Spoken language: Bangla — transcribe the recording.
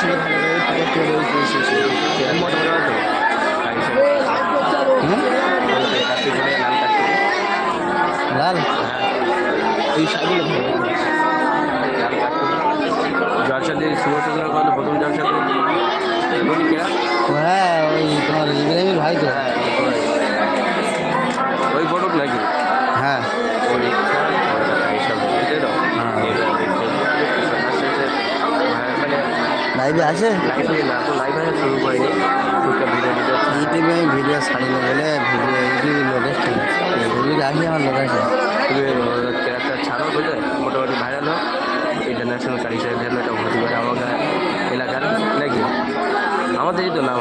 ছিল ভালো লাল? এই শাড়িগুলো জলসাতে সুভাষচন্দ্র কান্ত প্রথম জলসাতে হ্যাঁ ওই তোমার ইব্রাহিমের ভাই তো। হ্যাঁ, ওই ফটো নাকি? হ্যাঁ। লাইভে আছে? লাইভে না তো লাইভে শুরু করিনি। ভিডিও দিতে ইউটিউবে আমি ভিডিও ছাড়ি না বলে ভিডিও ইউটিউবে লোকেশন ইউটিউবে আসি আমার লোকেশন তুমি ক্যারেক্টার ছাড়ো বুঝলে? মোটামুটি ভাইরাল হোক। ইন্টারন্যাশনাল কারিশার জন্য এটা ভর্তি করে আমাকে এলাকার নাকি? আমাদেরই তো নাম